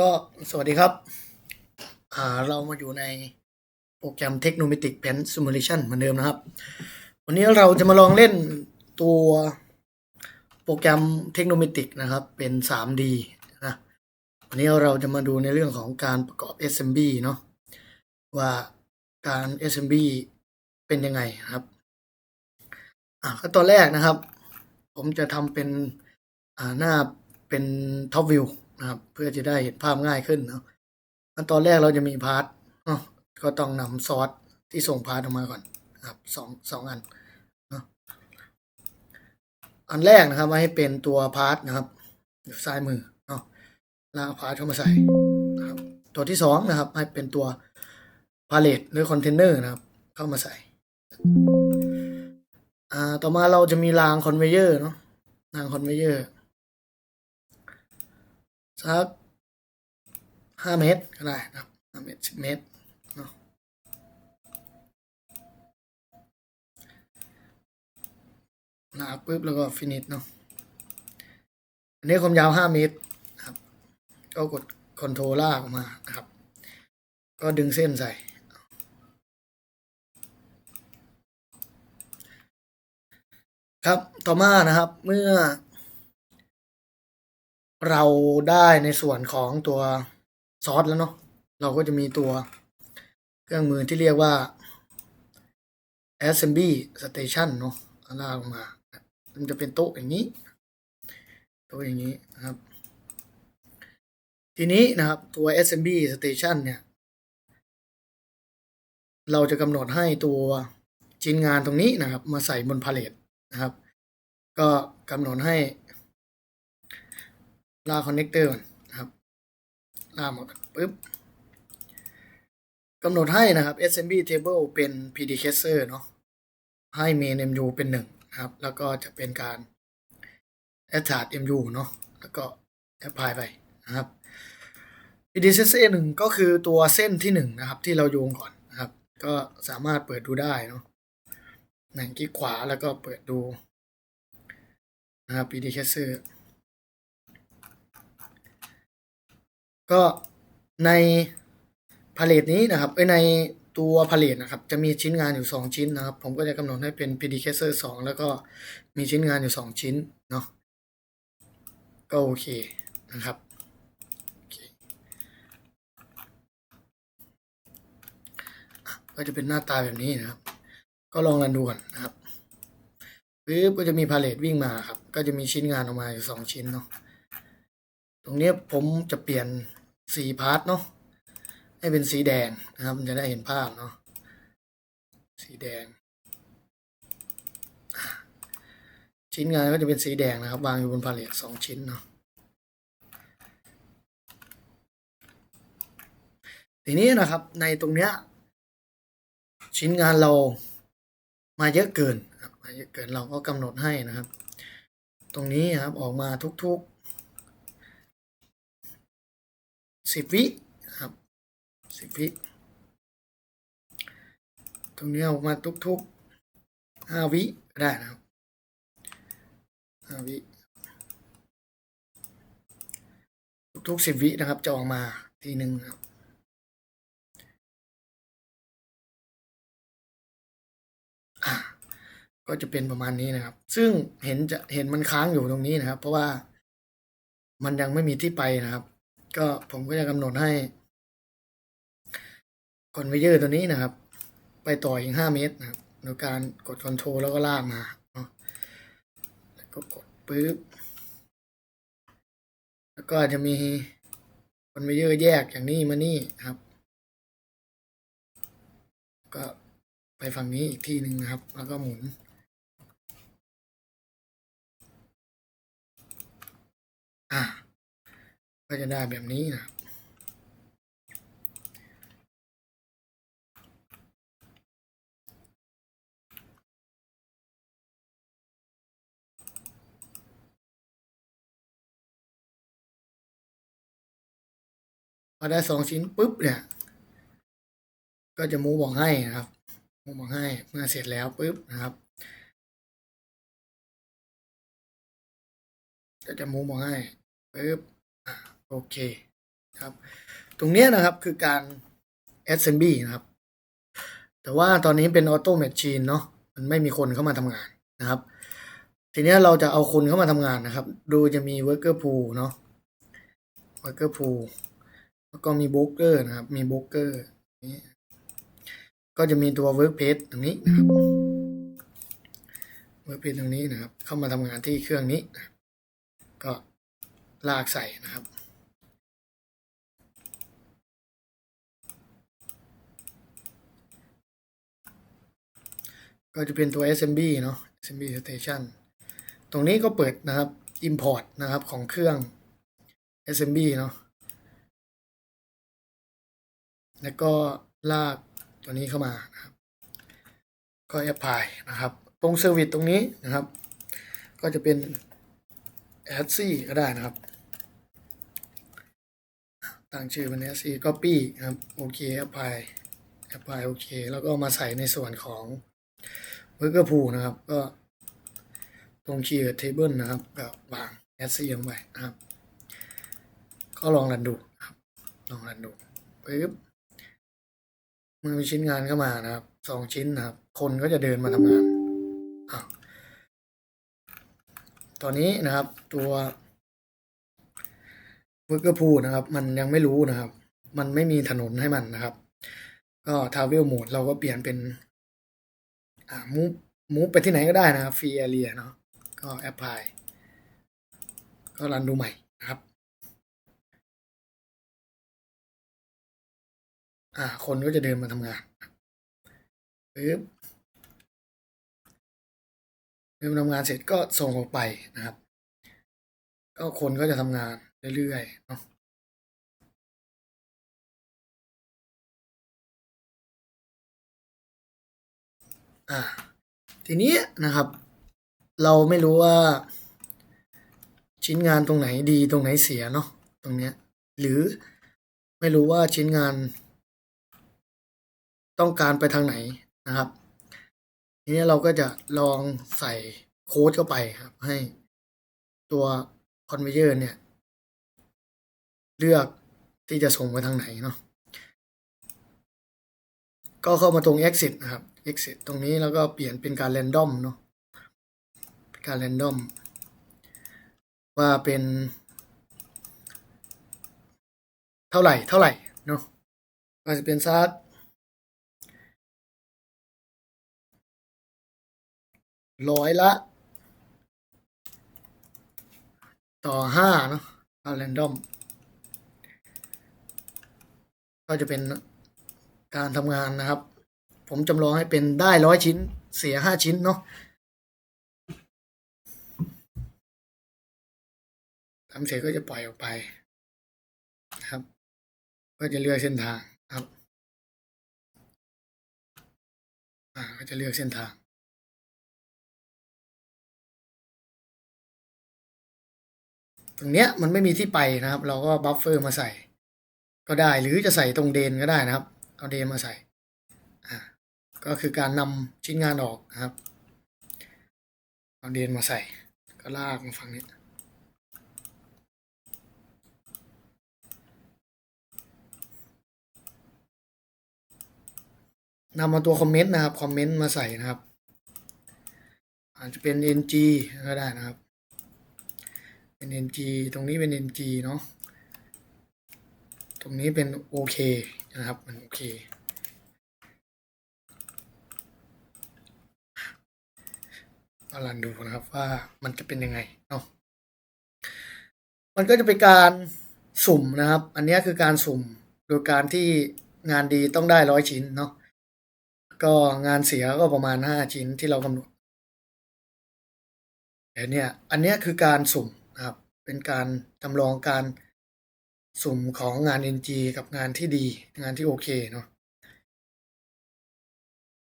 ก็สวัสดีครับอ่าเรามาอยู่ในโปรแกรม Technometric Pen Simulation เหมือนเดิมนะครับ วันนี้เราจะมาลองเล่นตัวโปรแกรม Technometric นะครับ เป็น 3D นะ วันนี้เราจะมาดูในเรื่องของการประกอบ SMB เนาะว่าการ SMB เป็นยังไงครับ อ่าก็ตัวแรกนะครับ ผมจะทำเป็นอ่าหน้าเป็นท็อปวิว นะครับ เพื่อจะได้เห็นภาพง่ายขึ้นเนาะขั้นตอนแรกเราจะมีพาร์ทก็ต้องนำซอสที่ส่งพาร์ทออกมาก่อนครับสองสองอันนะอันแรกนะครับมาให้เป็นตัวพาร์ทนะครับซ้ายมือเนาะแล้วพาร์ทเข้ามาใส่นะครับ ตัวที่สองนะครับ ให้เป็นตัวพาเลตหรือคอนเทนเนอร์นะครับ เข้ามาใส่อ่าต่อมาเราจะมีรางคอนเวเยอร์เนาะรางคอนเวเยอร์ สักห้าเมตรก็ได้นะครับห้าเมตรสิบเมตรเนาะลากปุ๊บแล้วก็ฟินิชเนาะอันนี้ความยาวห้าเมตรนะครับ ก็กดคอนโทรลลากออกมานะครับ ก็ดึงเส้นใส่ครับ ต่อมานะครับ เมื่อ เราได้ในส่วนของตัวซอสแล้วเนาะเราก็จะมีตัวเครื่องมือที่เรียกว่า assembly station เนาะลากออกมา มันจะเป็นโต๊ะอย่างนี้โต๊ะอย่างนี้นะครับ ทีนี้นะครับตัว assembly station เนี่ย เราจะกำหนดให้ตัวชิ้นงานตรงนี้นะครับ มาใส่บนพาเลตนะครับ ก็กำหนดให้ ลาคอนเนคเตอร์ก่อนนะครับลาหมดปุ๊บกำหนดให้นะครับ SMB table เป็น pdcaser เนาะให้ main mu เป็นหนึ่งนะครับ แล้วก็จะเป็นการ attach mu เนาะแล้วก็ apply ไปนะครับ pdcaser หนึ่งก็คือตัวเส้นที่หนึ่งนะครับ ที่เราโยงก่อนนะครับ ก็สามารถเปิดดูได้เนาะหนังคลิกขวาแล้วก็เปิดดูนะครับ pdcaser ก็ในพาเลตนี้นะครับในตัวพาเลตนะครับจะมีชิ้นงานอยู่ 2 ชิ้นนะครับ ผมก็จะกำหนดให้เป็น pdcaser 2 แล้วก็มีชิ้นงานอยู่ 2 ชิ้นเนาะก็โอเคนะครับก็จะเป็นหน้าตาแบบนี้นะครับ ก็ลองรันดูก่อนนะครับปึ๊บก็จะมีพาเลตวิ่งมาครับ ก็จะมีชิ้นงานออกมาอยู่ 2 ชิ้นเนาะตรงนี้ผมจะเปลี่ยน สีพาร์ทเนาะให้เป็นสีแดงนะครับ มันจะได้เห็นภาพเนาะสีแดง ชิ้นงานก็จะเป็นสีแดงนะครับ วางอยู่บนพาเลตสองชิ้นเนาะทีนี้นะครับในตรงเนี้ยชิ้นงานเรามาเยอะเกินครับมาเยอะเกินเราก็กำหนดให้นะครับ ตรงนี้ครับออกมาทุกๆ สิบวิครับสิบวิตรงนี้ออกมาทุกๆห้าวิได้นะครับห้าวิทุกๆสิบวินะครับ จะออกมาทีหนึ่งครับก็จะเป็นประมาณนี้นะครับ ซึ่งเห็นจะเห็นมันค้างอยู่ตรงนี้นะครับ เพราะว่ามันยังไม่มีที่ไปนะครับ ก็ผมก็จะกำหนดให้ คอนเวเยอร์ตัวนี้นะครับ ไปต่ออีกห้าเมตรนะครับโดยการกดคอนโทรลแล้วก็ลากมาเนาะแล้วก็กดปึ๊บแล้วก็จะมีคอนเวเยอร์แยกอย่างนี้มานี่ครับ ก็ไปฝั่งนี้อีกทีหนึ่งนะครับ แล้วก็หมุน ก็จะได้แบบนี้นะพอได้สองชิ้นปุ๊บเนี่ย ก็จะมูบอกให้นะครับ มูบอกให้เมื่อเสร็จแล้วปุ๊บนะครับ ก็จะมูบอกให้ปุ๊บ โอเคครับ ตรงนี้นะครับคือการ assembly นะครับ แต่ว่าตอนนี้เป็นออโต a ม h ชีนเนาะมันไม่มีคนเข้ามาทำงานนะครับ ทีนี้เราจะเอาคนเข้ามาทำงานนะครับ โดยจะมี worker pool เนาะ worker pool แล้วก็มี broker นะครับ มี broker นี้ก็จะมีตัว work page ตรงนี้นะครับ work page ตรงนี้นะครับ เข้ามาทำงานที่เครื่องนี้ ก็ลากใส่นะครับ ก็จะเป็นตัว SMB เนาะ SMB station ตรงนี้ก็เปิดนะครับ import นะครับของเครื่อง SMB เนาะ แล้วก็ลากตัวนี้เข้ามานะครับ ก็ apply นะครับ ตรง service ตรงนี้นะครับ ก็จะเป็น a d s ก็ได้นะครับ ตั้งชื่อเป็น a d s copy นะครับ โอเค apply apply โอเค แล้วก็มาใส่ในส่วนของ worker pool นะครับ ก็ตรง create table นะครับก็วาง a d s ลงไปนะครับ ก็ลองรันดูครับ ลองรันดูปึ๊บมือมีชิ้นงานเข้ามานะครับสองชิ้นนะครับ คนก็จะเดินมาทำงานอ้าวตอนนี้นะครับ ตัว worker pool นะครับ มันยังไม่รู้นะครับ มันไม่มีถนนให้มันนะครับ ก็ travel mode เราก็เปลี่ยนเป็น อ่า move move ไปที่ไหนก็ได้นะครับ free area เนาะก็ apply ก็รันดูใหม่นะครับ อ่า คนก็จะเดินมาทำงานปึ๊บเดินมาทำงานเสร็จก็ส่งออกไปนะครับ ก็คนก็จะทำงานเรื่อยๆเนาะ อ่า ทีนี้นะครับ เราไม่รู้ว่า ชิ้นงานตรงไหนดีตรงไหนเสียเนาะตรงเนี้ย หรือไม่รู้ว่าชิ้นงาน ต้องการไปทางไหนนะครับ ทีนี้เราก็จะลองใส่โค้ดเข้าไปครับ ให้ตัวคอนเวเยอร์เนี่ย เลือกที่จะส่งไปทางไหนเนาะ ก็เข้ามาตรง exit นะครับ exit ตรงนี้แล้วก็เปลี่ยนเป็นการ random เนาะการ random ว่าเป็น เท่าไหร่เท่าไหร่เนาะก็จะเป็นซักร้อยละต่อห้าเนาะเอา random ก็จะเป็น การทำงานนะครับ ผมจำลองให้เป็นได้ร้อยชิ้น เสียห้าชิ้นเนาะทำเสร็จก็จะปล่อยออกไปนะครับก็จะเลือกเส้นทางครับอ่าก็จะเลือกเส้นทางตรงเนี้ยมันไม่มีที่ไปนะครับ เราก็บัฟเฟอร์มาใส่ก็ได้หรือจะใส่ตรงเดนก็ได้นะครับ เอาเดนมาใส่อ่าก็คือการนำชิ้นงานออกนะครับ เอาเดนมาใส่ ก็ลากมาฝั่งนี้นำมาตัวคอมเมนต์นะครับ คอมเมนต์มาใส่นะครับ อาจจะเป็น ng ก็ได้นะครับ เป็น ng ตรงนี้เป็น ng เนาะ ตรงนี้เป็นโอเคนะครับ มันโอเคมาลันดูนะครับว่ามันจะเป็นยังไงเนาะมันก็จะเป็นการสุ่มนะครับ อันนี้คือการสุ่มโดยการที่งานดีต้องได้ร้อยชิ้นเนาะก็งานเสียก็ประมาณห้าชิ้นที่เรากำหนดแต่เนี่ย อันนี้คือการสุ่มนะครับ เป็นการจำลองการ สุ่มของงาน NG กับงานที่ดี งานที่โอเคเนาะ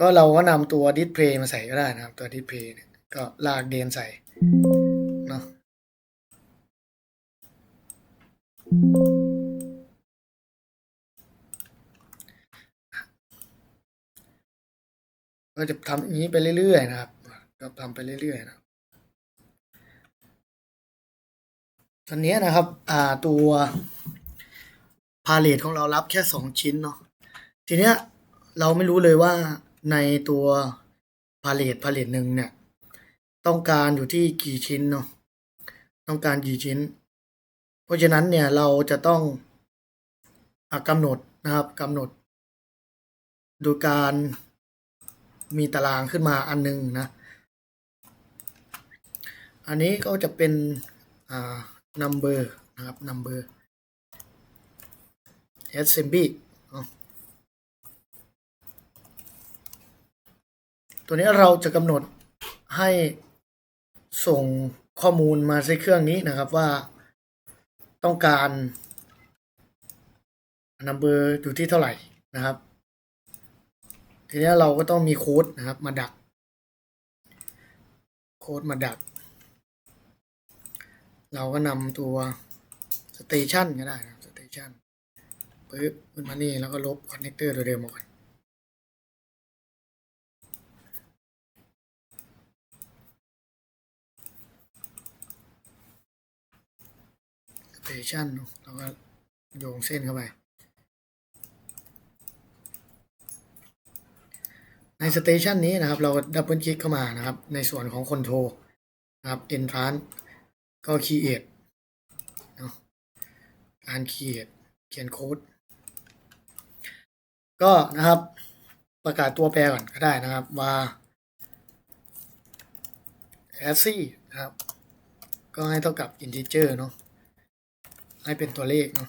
ก็เราก็นำตัวดิสเพลย์มาใส่ก็ได้นะครับ ตัวดิสเพลย์ก็ลากเดนใส่เนาะก็จะทำอย่างนี้ไปเรื่อยๆนะครับ ก็ทำไปเรื่อยๆนะครับ ตอนนี้นะครับอ่าตัวพาเลทของเรารับแค่สองชิ้นเนาะทีเนี้ยเราไม่รู้เลยว่าในตัวพาเลทพาเลทหนึ่งเนี่ย ต้องการอยู่ที่กี่ชิ้นเนาะต้องการกี่ชิ้น เพราะฉะนั้นเนี่ยเราจะต้องอกำหนดนะครับกำหนด โดยการมีตารางขึ้นมาอันหนึงนะ อันนี้ก็จะเป็นอ่า number นะครับ number assembly เนาะตัวนี้เราจะกำหนดให้ส่งข้อมูลมาใช้เครื่องนี้นะครับว่าต้องการ number อยู่ที่เท่าไหร่นะครับ ทีนี้เราก็ต้องมีโค้ดนะครับมาดัก โค้ดมาดัก เราก็นำตัวสเตชันก็ได้นะสเตชันปึ๊บขึ้นมานี่แล้วก็ลบคอนเนคเตอร์ตัวเดิมออกก่อนสเตชันเราก็โยงเส้นเข้าไป ในสเตชันนี้นะครับ เราดับเบิลคลิกเข้ามานะครับ ในส่วนของคอนโทรนะครับ entrance ก็ create เนาะการ create เขียนโค้ดก็นะครับประกาศตัวแปรก่อนก็ได้นะครับว่า a s c i i นะครับ ก็ให้เท่ากับ integer เนาะให้เป็นตัวเลขเนาะ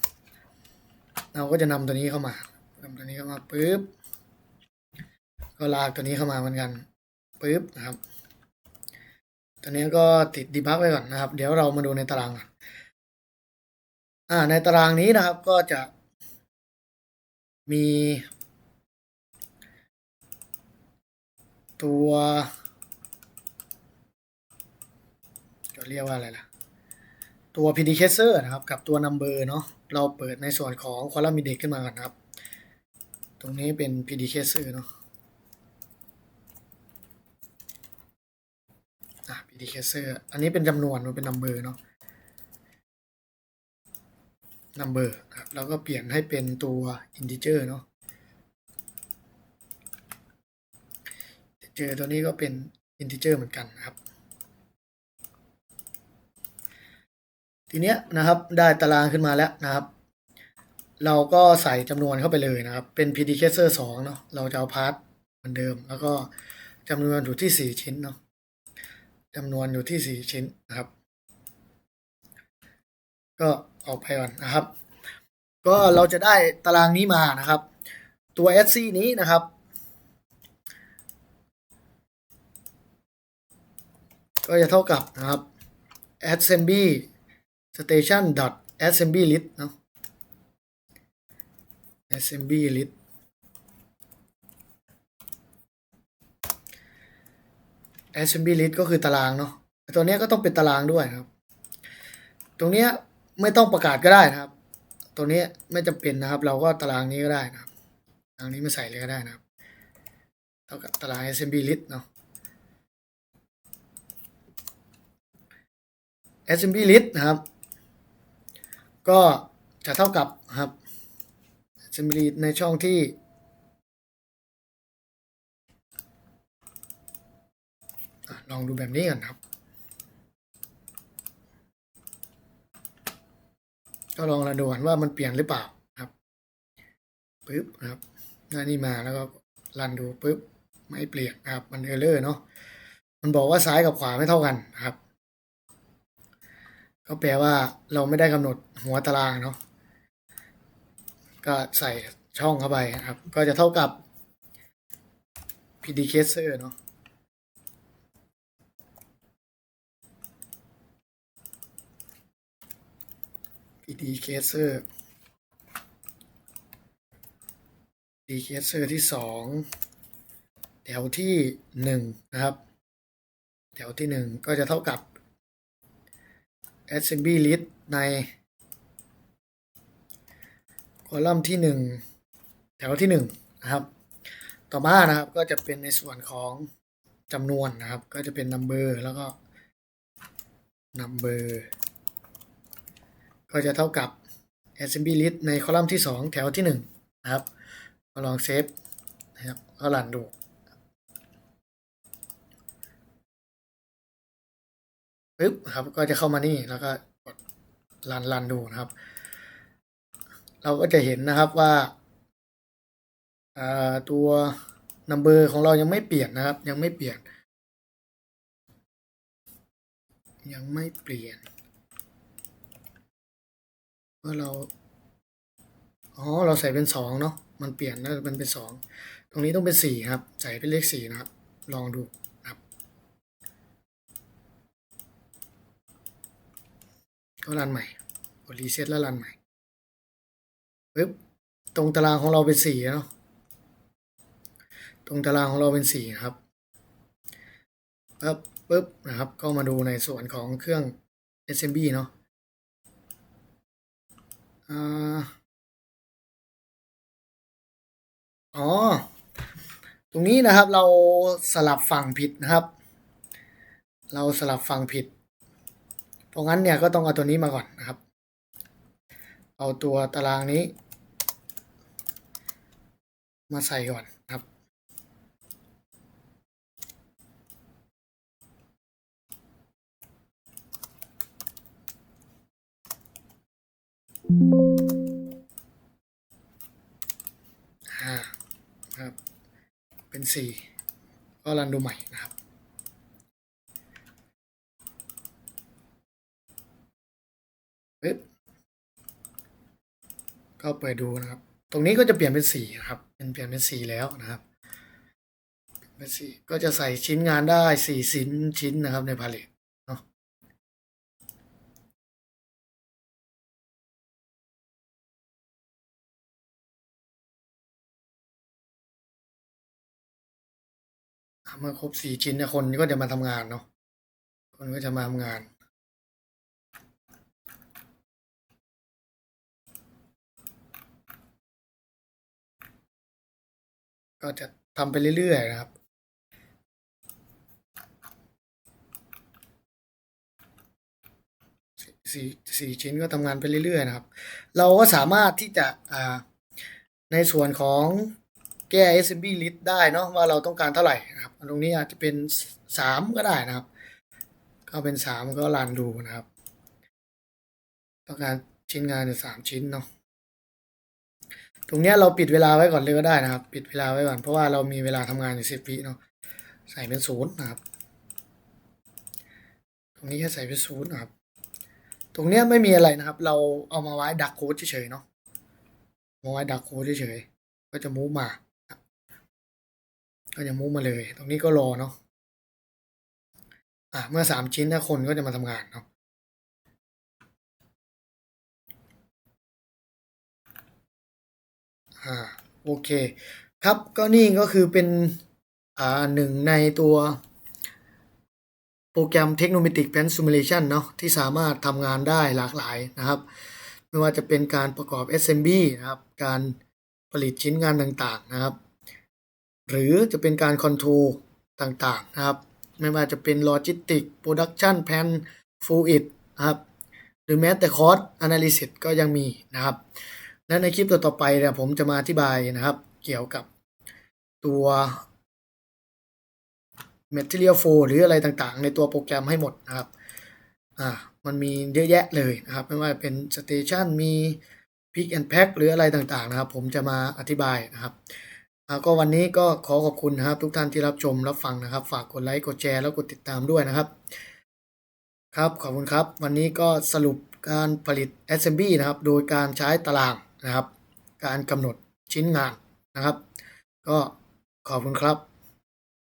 เราก็จะนำตัวนี้เข้ามานำตัวนี้เข้ามาปุ๊บก็ลากตัวนี้เข้ามาเหมือนกันปุ๊บนะครับ ตัวนี้ก็ติดดีบักไว้ก่อนนะครับ เดี๋ยวเรามาดูในตารางก่อนอ่าในตารางนี้นะครับก็จะมีตัวจะเรียกว่าอะไรล่ะ ตัว predicator นะครับ กับตัว number เนาะเราเปิดในส่วนของ column index ขึ้นมาก่อนครับ ตรงนี้เป็น predicator เนาะ อะ predicator อันนี้เป็นจำนวนมันเป็น number เนาะ number ครับแล้วก็เปลี่ยนให้เป็นตัว integer เนาะ integer ตัวนี้ก็เป็น integer เหมือนกันนะครับ ทีเนี้ยนะครับได้ตารางขึ้นมาแล้วนะครับ เราก็ใส่จำนวนเข้าไปเลยนะครับ เป็น predicator 2 เนาะ เราจะเอาพาร์ทเหมือนเดิม แล้วก็จำนวนอยู่ที่ 4 ชิ้นเนาะ จำนวนอยู่ที่ 4 ชิ้นนะครับ ก็ออกไปก่อนนะครับ ก็เราจะได้ตารางนี้มานะครับ ตัว SC นี้นะครับ ก็จะเท่ากับนะครับ assembly station dot assembly list เนาะ assembly list assembly list ก็คือตารางเนาะตัวนี้ก็ต้องเป็นตารางด้วยครับ ตรงเนี้ยไม่ต้องประกาศก็ได้นะครับ ตัวนี้ไม่จำเป็นนะครับ เราก็ตารางนี้ก็ได้นะครับตารางนี้ไม่ใส่เลยก็ได้นะครับเท่ากับตาราง assembly list เนาะ assembly list นะครับ ก็จะเท่ากับครับ assembly list ในช่องที่ ลองดูแบบนี้กันครับ ก็ลองระดูกันว่ามันเปลี่ยนหรือเปล่าครับปึ๊บครับหน้านี้มาแล้วก็รันดูปึ๊บไม่เปลี่ยนครับ มันเออร์เลอร์เนาะมันบอกว่าซ้ายกับขวาไม่เท่ากันครับ ก็แปลว่าเราไม่ได้กำหนดหัวตารางเนาะก็ใส่ช่องเข้าไปครับ ก็จะเท่ากับ predicator เนาะ predicator predicator ที่สองแถวที่หนึ่งนะครับ แถวที่หนึ่งก็จะเท่ากับ assembly list ในคอลัมน์ที่หนึ่งแถวที่หนึ่งนะครับ ต่อมานะครับก็จะเป็นในส่วนของจำนวนนะครับ ก็จะเป็น number แล้วก็ number ก็จะเท่ากับ assembly list ในคอลัมน์ที่ 2 แถวที่ 1 นะครับมาลองเซฟนะครับก็รันดูปึ๊บครับก็จะเข้ามานี่แล้วก็กดรันรันดูนะครับ เราก็จะเห็นนะครับว่าอ่าตัว number ของเรายังไม่เปลี่ยนนะครับ ยังไม่เปลี่ยน ยังไม่เปลี่ยน เมื่อเรา อ๋อ เราใส่เป็นสองเนาะ มันเปลี่ยนแล้วมันเป็นสอง ตรงนี้ต้องเป็นสี่ครับ ใส่เป็นเลขสี่นะครับ ลองดูนะครับก็รันใหม่กดรีเซ็ตแล้วรันใหม่ปึ๊บ ตรงตารางของเราเป็นสี่เนาะ ตรงตารางของเราเป็นสี่ครับปึ๊บปึ๊บนะครับ ก็มาดูในส่วนของเครื่อง SMB เนาะ อ๋อ ตรงนี้นะครับเราสลับฝั่งผิดนะครับ เราสลับฝั่งผิด เพราะงั้นเนี่ยก็ต้องเอาตัวนี้มาก่อนนะครับ เอาตัวตารางนี้ มาใส่ก่อน นะครับอ่าครับ เป็นสี่ก็รันดูใหม่นะครับ ปึ๊บ ก็เปิดดูนะครับ ตรงนี้ก็จะเปลี่ยนเป็นสีนะครับ เป็นเปลี่ยนเป็นสีแล้วนะครับ เป็นสีก็จะใส่ชิ้นงานได้สี่ชิ้นชิ้นนะครับในพาเลต อะเมื่อครบสี่ชิ้นเนี่ยคนก็จะมาทำงานเนาะคนก็จะมาทำงานก็จะทำไปเรื่อยๆนะครับ สี่สี่ชิ้นก็ทำงานไปเรื่อยๆนะครับ เราก็สามารถที่จะอ่าในส่วนของ แก้ SMB list ได้เนาะว่าเราต้องการเท่าไหร่นะครับ ตรงนี้อาจจะเป็นสามก็ได้นะครับ ก็เป็นสามก็รันดูนะครับ ต้องการชิ้นงานอยู่สามชิ้นเนาะตรงนี้เราปิดเวลาไว้ก่อนเลยก็ได้นะครับ ปิดเวลาไว้ก่อนเพราะว่าเรามีเวลาทำงานอยู่สิบวิเนาะใส่เป็นศูนย์นะครับ ตรงนี้แค่ใส่เป็นศูนย์นะครับ ตรงนี้ไม่มีอะไรนะครับ เราเอามาไว้ดักโค้ดเฉยๆเนาะมาไว้ดักโค้ดเฉยๆก็จะมูฟมา ก็จะมูฟมาเลย ตรงนี้ก็รอเนาะอะเมื่อสามชิ้นถ้าคนก็จะมาทำงานเนาะอ่าโอเค ครับก็นี่ก็คือเป็นอ่าหนึ่งในตัวโปรแกรม Technometric Pen Simulation เนาะที่สามารถทำงานได้หลากหลายนะครับ ไม่ว่าจะเป็นการประกอบ SMB นะครับ การผลิตชิ้นงานต่างๆนะครับ หรือจะเป็นการคอนโทรลต่างๆนะครับ ไม่ว่าจะเป็น Logistic Production Plan Fluid นะครับหรือแม้แต่ Cost Analysis ก็ยังมีนะครับ และในคลิปต่อๆไปเนี่ยผมจะมาอธิบายนะครับ เกี่ยวกับตัว Material Flow หรืออะไรต่างๆ ในตัวโปรแกรมให้หมดนะครับ อ่า มันมีเยอะแยะเลยนะครับ ไม่ว่าเป็น Station มี Pick and Pack หรืออะไรต่างๆนะครับ ผมจะมาอธิบายนะครับ ก็วันนี้ก็ขอขอบคุณครับทุกท่านที่รับชมรับฟังนะครับ ฝากกดไลค์กดแชร์แล้วกดติดตามด้วยนะครับ ครับขอบคุณครับ วันนี้ก็สรุปการผลิต SMB นะครับ โดยการใช้ตารางนะครับ การกำหนดชิ้นงานนะครับ ก็ขอบคุณครับ